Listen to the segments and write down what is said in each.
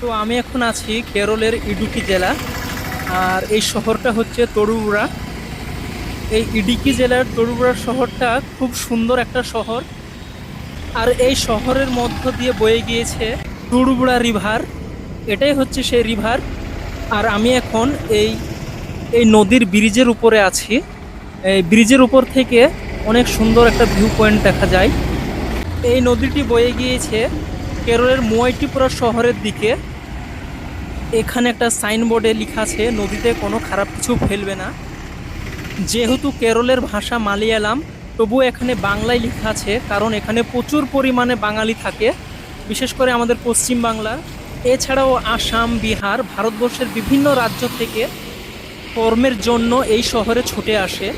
তো আমি এখন আছি কেরলের ইডুকি জেলা। আর এই শহরটা হচ্ছে তরুবুড়া এই ইডুকি জেলার তরুবুড়া শহরটা খুব সুন্দর একটা শহর। আর এই শহরের মধ্য দিয়ে বয়ে গিয়েছে তরুবুড়া রিভার। এটাই হচ্ছে সেই রিভার। আর আমি এখন এই এই নদীর ব্রিজের উপরে আছি। এই ব্রিজের উপর থেকে অনেক সুন্দর একটা ভিউ পয়েন্ট দেখা যায়। এই নদীটি বয়ে গিয়েছে কেরলের মোয়াইটিপুরা শহরের দিকে এখানে একটা সাইনবোর্ডে লেখা আছে, নদীতে কোনো খারাপ কিছু ফেলবে না। যেহেতু কেরলের ভাষা মালিয়ালাম তবুও এখানে বাংলায় লেখা আছে, কারণ এখানে প্রচুর পরিমাণে বাঙালি থাকে, বিশেষ করে আমাদের পশ্চিম বাংলার এছাড়াও আসাম, বিহার, ভারতবর্ষের বিভিন্ন রাজ্য থেকে কর্মের জন্য এই শহরে ছুটে আসে।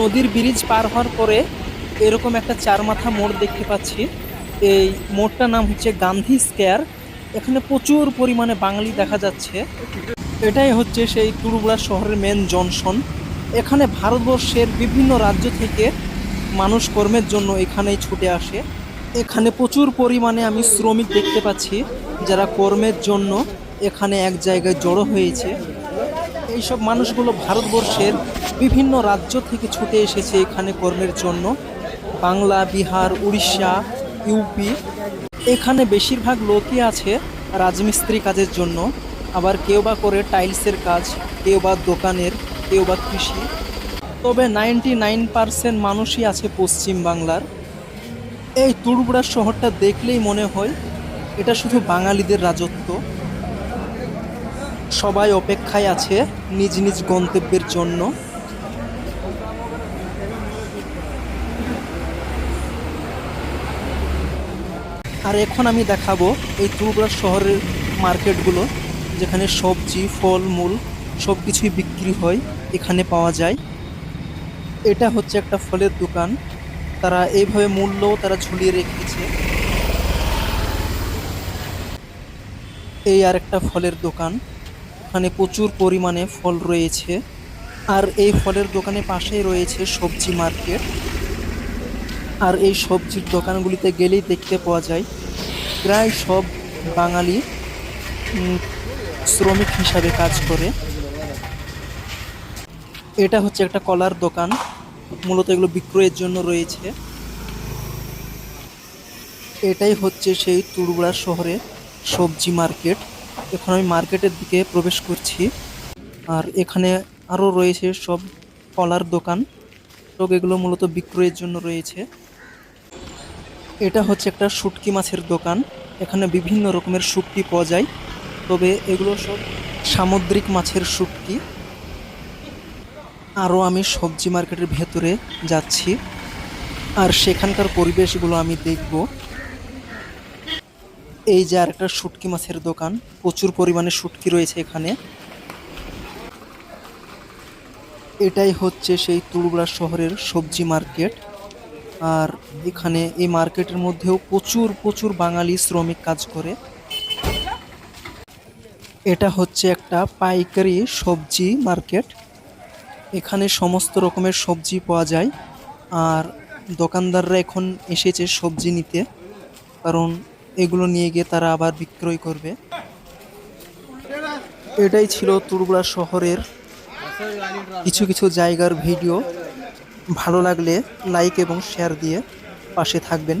নদীর ব্রিজ পার হওয়ার পরে এরকম একটা চার মাথা মোড় দেখতে পাচ্ছি। এই মোড়টার নাম হচ্ছে গান্ধী স্কোয়ার। এখানে প্রচুর পরিমাণে বাঙালি দেখা যাচ্ছে। এটাই হচ্ছে সেই তুরুবড়া শহরের মেন জনসন। এখানে ভারতবর্ষের বিভিন্ন রাজ্য থেকে মানুষ কর্মের জন্য এখানেই ছুটে আসে। এখানে প্রচুর পরিমাণে আমি শ্রমিক দেখতে পাচ্ছি, যারা কর্মের জন্য এখানে এক জায়গায় জড়ো হয়েছে। এইসব মানুষগুলো ভারতবর্ষের বিভিন্ন রাজ্য থেকে ছুটে এসেছে এখানে কর্মের জন্য। বাংলা, বিহার, উড়িষ্যা ইউপি। এখানে বেশিরভাগ লোকই আছে রাজমিস্ত্রি কাজের জন্য। আবার কেউ বা করে টাইলসের কাজ, কেউ বা দোকানের, কেউ বা কৃষি। তবে নাইনটি নাইন পারসেন্ট মানুষই আছে পশ্চিম বাংলার। এই তুড়বুড়া শহরটা দেখলেই মনে হয় এটা শুধু বাঙালিদের রাজত্ব। সবাই অপেক্ষায় আছে নিজ নিজ গন্তব্যের জন্য। আর এখন আমি দেখাবো এই তুরুবড়া শহরের মার্কেটগুলো, যেখানে সবজি, ফল, মূল সব কিছুই বিক্রি হয়, এখানে পাওয়া যায়। এটা হচ্ছে একটা ফলের দোকান। তারা এইভাবে মূল্যও তারা ঝুলিয়ে রেখেছে। এই আর একটা ফলের দোকান। এখানে প্রচুর পরিমাণে ফল রয়েছে। আর এই ফলের দোকানের পাশেই রয়েছে সবজি মার্কেট। আর এই সবজির দোকানগুলিতে গেলেই দেখতে পাওয়া যায়। প্রায় সব বাঙালি শ্রমিক হিসাবে কাজ করে। এটা হচ্ছে একটা কলার দোকান। মূলত এগুলো বিক্রয়ের জন্য রয়েছে। এটাই হচ্ছে সেই তুরগুড়া শহরের সবজি মার্কেট। এখন আমি মার্কেটের দিকে প্রবেশ করছি। আর এখানে আরও রয়েছে সব কলার দোকান। সব এগুলো মূলত বিক্রয়ের জন্য রয়েছে। এটা হচ্ছে একটা শুটকি মাছের দোকান। এখানে বিভিন্ন রকমের শুটকি পাওয়া যায়। তবে এগুলো সব সামুদ্রিক মাছের শুটকি। আরও আমি সবজি মার্কেটের ভেতরে যাচ্ছি। আর সেখানকার পরিবেশগুলো আমি দেখব। এই যে আর একটা শুটকি মাছের দোকান। প্রচুর পরিমাণে শুটকি রয়েছে এখানে। এটাই হচ্ছে সেই তুড়ুবড়া শহরের সবজি মার্কেট। আর এখানে এই মার্কেটের মধ্যেও প্রচুর প্রচুর বাঙালি শ্রমিক কাজ করে। এটা হচ্ছে একটা পাইকারি সবজি মার্কেট। এখানে সমস্ত রকমের সবজি পাওয়া যায়। আর দোকানদাররা এখন এসেছে সবজি নিতে, কারণ এগুলো নিয়ে গিয়ে তারা আবার বিক্রয় করবে। এটাই ছিল তুরুবড়া শহরের কিছু কিছু জায়গার ভিডিও ভালো লাগলে লাইক এবং শেয়ার দিয়ে পাশে থাকবেন।